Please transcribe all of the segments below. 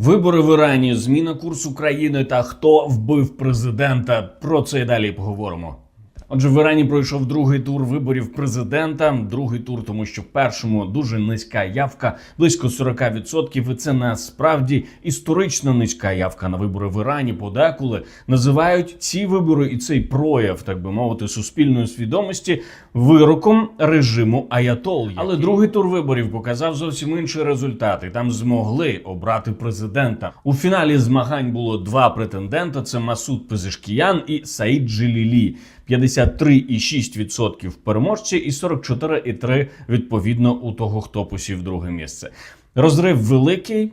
Вибори в Ірані, зміна курсу країни та хто вбив президента. Про це і далі поговоримо. Отже, в Ірані пройшов другий тур виборів президента. Другий тур, тому що в першому дуже низька явка, близько 40%. І це насправді історично низька явка на вибори в Ірані. Подеколи називають ці вибори і цей прояв, так би мовити, суспільної свідомості вироком режиму Аятол. Але другий тур виборів показав зовсім інший результат. І там змогли обрати президента. У фіналі змагань було два претендента: це Масуд Пезешкіян і Саїд Джилілі. 53,6% переможці і 44,3% відповідно у того, хто посів друге місце. Розрив великий,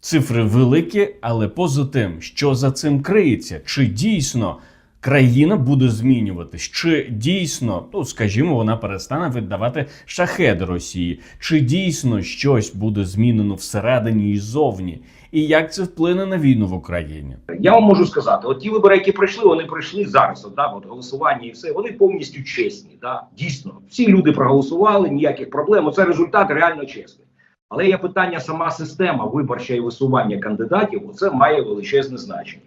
цифри великі, але поза тим, що за цим криється, чи дійсно країна буде змінюватись, чи дійсно, ну скажімо, вона перестане віддавати шахеди Росії, чи дійсно щось буде змінено всередині і зовні, і як це вплине на війну в Україні? Я вам можу сказати, от ті вибори, які пройшли, вони пройшли зараз. От, да, от голосування і все, вони повністю чесні. Да? Дійсно, всі люди проголосували, ніяких проблем. Це результат реально чесний. Але є питання, сама система виборча і висування кандидатів, це має величезне значення.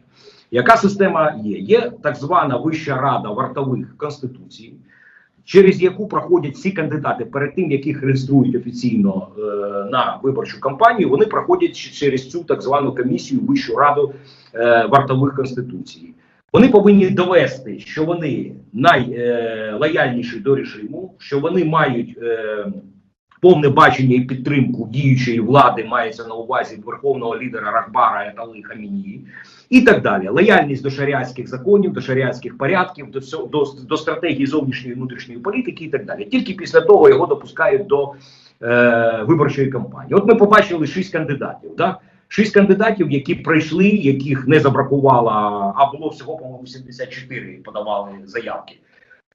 Яка система є? Є так звана Вища рада вартових конституцій, через яку проходять всі кандидати перед тим, яких реєструють офіційно е, на виборчу кампанію, вони проходять через цю так звану комісію Вищу раду е, вартових конституцій. Вони повинні довести, що вони найлояльніші до режиму, що вони мають е, повне бачення і підтримку діючої влади, мається на увазі верховного лідера Рахбара Етали Хамінії, і так далі. Лояльність до шаріатських законів, до шаріатських порядків, до, до, до стратегії зовнішньої внутрішньої політики, і так далі. Тільки після того його допускають до е, виборчої кампанії. От ми побачили шість кандидатів. Да? Шість кандидатів, які пройшли, яких не забракувало, а було всього, по-моєму, 74 подавали заявки.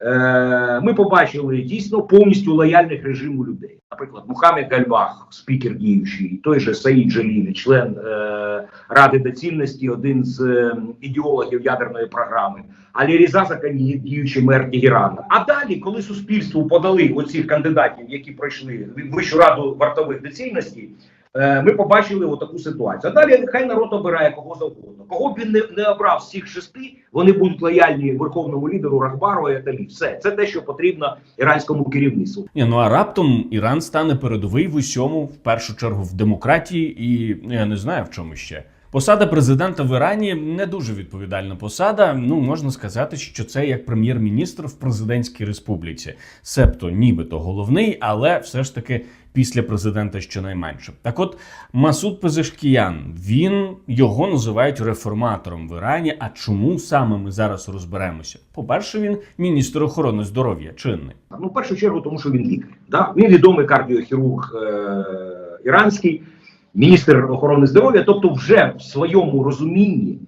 Е, ми побачили дійсно повністю лояльних режиму людей. Наприклад, Мухаммед Гальбах, спікер діючий, той же Саїд Джалілі, член е, Ради доцільності, один з е, ідеологів ядерної програми, Алі Різа Закані, діючий мер Тегерана. А далі, коли суспільству подали оцих кандидатів, які пройшли Вищу раду вартових доцільностей, е, ми побачили отаку ситуацію. А далі нехай народ обирає кого завгодно. Кого б він не, не обрав цих шести, вони будуть лояльні верховному лідеру Рахбару і Аталі. Все це те, що потрібно іранському керівництву. Ні, ну а раптом Іран стане передовий в усьому, в першу чергу в демократії, і ну, я не знаю в чому ще. Посада президента в Ірані не дуже відповідальна посада. Ну можна сказати, що це як прем'єр-міністр в президентській республіці, себто нібито головний, але все ж таки після президента щонайменше. Так, от Масуд Пезешкіян, він його називають реформатором в Ірані. А чому саме ми зараз розберемося? По перше, він міністр охорони здоров'я, чинний. Ну, в першу чергу, тому що він лікар. Да? Він відомий кардіохірург е- іранський, міністр охорони здоров'я. Тобто, вже в своєму розумінні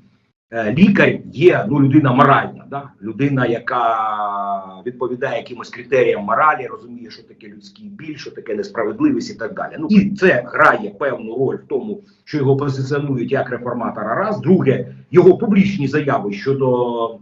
лікар є ну, людина моральна, да? людина, яка відповідає якимось критеріям моралі, розуміє, що таке людський біль, що таке несправедливість і так далі. Ну і це грає певну роль в тому, що його позиціонують як реформатора. Раз друге, його публічні заяви щодо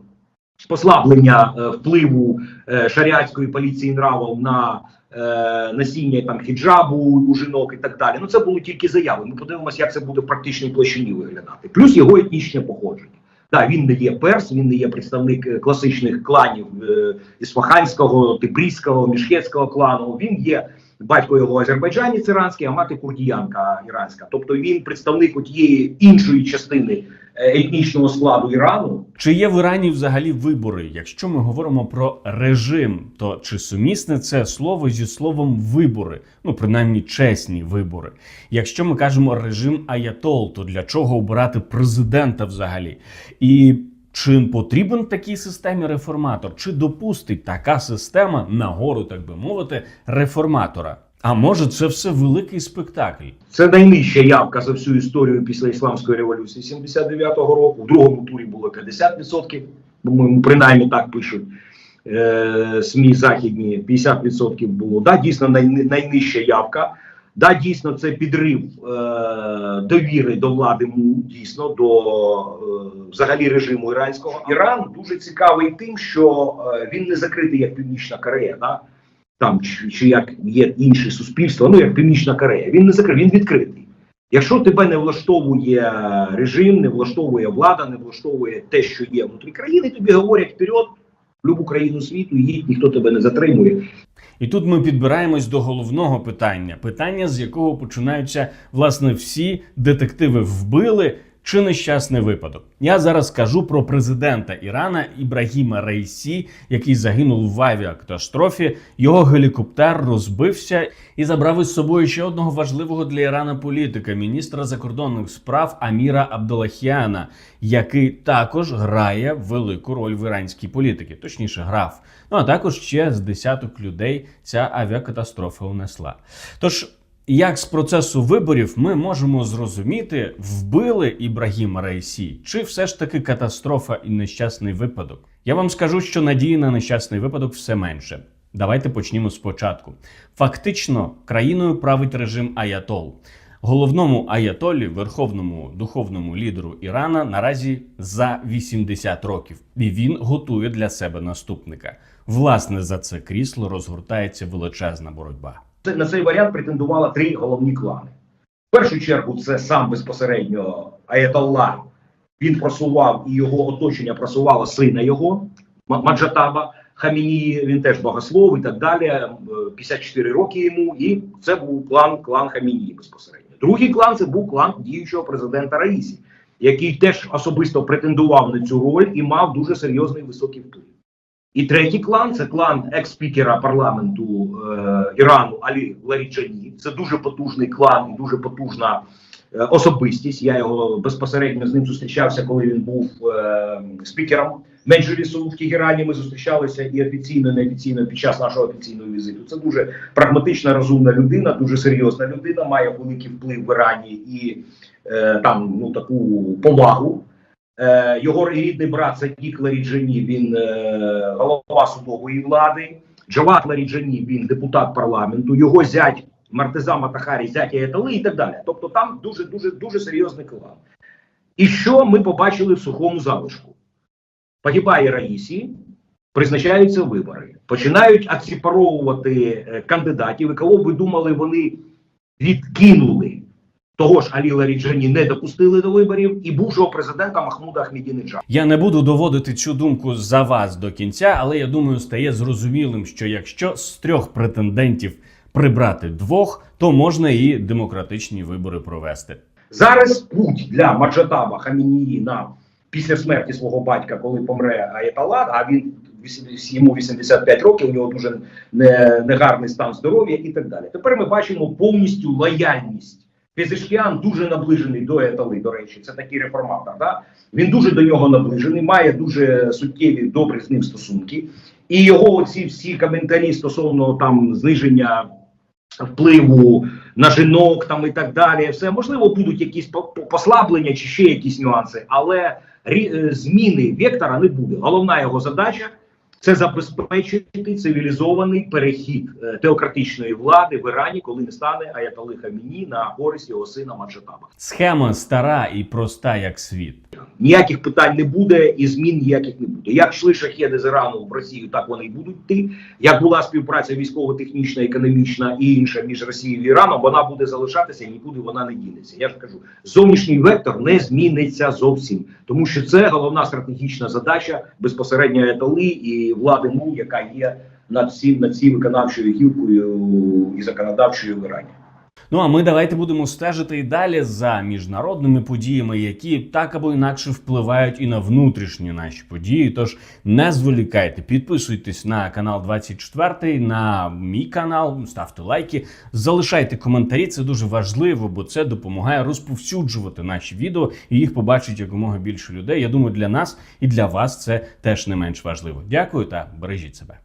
послаблення е, впливу е, шаріатської поліції нравів на е, носіння там хіджабу у жінок і так далі. Ну це були тільки заяви. Ми подивимося, як це буде в практичній площині виглядати. Плюс його етнічне походження. Так, він не є перс, він не є представник класичних кланів Ісфаханського, Тибрізького, Мішхетського клану. Він є батько його азербайджанець іранський, а мати курдіянка іранська. Тобто він представник тієї іншої частини етнічного складу Ірану, Чи є в Ірані взагалі вибори? Якщо ми говоримо про режим, то чи сумісне це слово зі словом вибори? Ну, принаймні чесні вибори. Якщо ми кажемо режим Аятол, то для чого обирати президента взагалі? І чи потрібен такій системі реформатор? Чи допустить така система нагору, так би мовити, реформатора? А може, це все великий спектакль? Це найнижча явка за всю історію після ісламської революції 79-го року. В другому турі було 50%, по-моєму, принаймні так пишуть е, СМІ західні. 50% було. Да, дійсно най, найнижча явка. Да, дійсно, це підрив е, довіри до влади МУ, дійсно до е, взагалі режиму іранського. Іран дуже цікавий тим, що е, він не закритий як Північна Корея. Да? Там чи, чи як є інші суспільства, ну як Північна Корея. Він не закритий, він відкритий. Якщо тебе не влаштовує режим, не влаштовує влада, не влаштовує те, що є внутрі країни, тобі говорять вперед, любу країну світу, їдь, ніхто тебе не затримує. І тут ми підбираємось до головного питання: питання, з якого починаються власне всі детективи вбили. Чи нещасний випадок? Я зараз кажу про президента Ірана Ібрагіма Рейсі, який загинув в авіакатастрофі. Його гелікоптер розбився і забрав із собою ще одного важливого для Ірана політика, міністра закордонних справ Аміра Абдалахіана, який також грає велику роль в іранській політиці, точніше, грав. Ну а також ще з десяток людей ця авіакатастрофа унесла. Тож. Як з процесу виборів ми можемо зрозуміти, вбили Ібрагіма Рейсі, чи все ж таки катастрофа і нещасний випадок? Я вам скажу, що надії на нещасний випадок все менше. Давайте почнімо спочатку. Фактично, країною править режим Аятол. Головному аятолі, верховному духовному лідеру Ірана, наразі за 80 років, і він готує для себе наступника. Власне, за це крісло розгортається величезна боротьба. На цей варіант претендувало три головні клани. В першу чергу, це сам безпосередньо Аятолла. Він просував і його оточення просувало сина його Маджатаба Хамінії. Він теж богослов і так далі. Е, 54 роки йому, і це був клан клан Хамінії безпосередньо. Другий клан це був клан діючого президента Раїсі, який теж особисто претендував на цю роль і мав дуже серйозний високий вплив. І третій клан це клан екс-спікера парламенту е, Ірану Алі Ларіджані. Це дуже потужний клан і дуже потужна е, особистість. Я його безпосередньо з ним зустрічався, коли він був е, спікером Меджлісу в Тегерані. Ми зустрічалися і офіційно, і неофіційно під час нашого офіційного візиту. Це дуже прагматична, розумна людина, дуже серйозна людина, має великий вплив в Ірані і е, там ну таку повагу. Е, його рідний брат Садік Ларіджані, він е, голова судової влади. Джават Ларіджані, він депутат парламенту. Його зять Мартиза Матахарі, зять Аятали і так далі. Тобто там дуже дуже дуже серйозний клан. І що ми побачили в сухому залишку? Погибає Раїсі, призначаються вибори, починають аксіпаровувати е, кандидатів, і кого ви думали, вони відкинули того ж Алі Ларіджані не допустили до виборів, і бувшого президента Махмуда Ахмедінеджа. Я не буду доводити цю думку за вас до кінця, але я думаю, стає зрозумілим, що якщо з трьох претендентів прибрати двох, то можна і демократичні вибори провести. Зараз путь для Маджатаба Хамінії на після смерті свого батька, коли помре Аяталат, а він вісім- йому 85 років, у нього дуже не, негарний стан здоров'я і так далі. Тепер ми бачимо повністю лояльність. Пезешкіан дуже наближений до Аятали, до речі, це такий реформатор. Да? Він дуже до нього наближений, має дуже суттєві добрі з ним стосунки. І його оці всі коментарі стосовно там зниження впливу на жінок там і так далі. Все можливо, будуть якісь по- по- послаблення чи ще якісь нюанси, але е, зміни вектора не буде. Головна його задача це забезпечити цивілізований перехід е, теократичної влади в Ірані, коли не стане Аятали Хаміні на користь його сина Маджатаба. Схема стара і проста як світ. Ніяких питань не буде і змін ніяких не буде. Як йшли шахеди з Ірану в Росію, так вони й будуть йти. Як була співпраця військово-технічна, економічна і інша між Росією і Іраном, вона буде залишатися і нікуди вона не дінеться. Я ж кажу, зовнішній вектор не зміниться зовсім, тому що це головна стратегічна задача безпосередньо Етали і влади МУ, яка є над всім над цією виконавчою гілкою і законодавчою в Ірані. Ну а ми давайте будемо стежити і далі за міжнародними подіями, які так або інакше впливають і на внутрішні наші події. Тож не зволікайте, підписуйтесь на канал 24, на мій канал, ставте лайки, залишайте коментарі. Це дуже важливо, бо це допомагає розповсюджувати наші відео і їх побачить якомога більше людей. Я думаю, для нас і для вас це теж не менш важливо. Дякую та бережіть себе.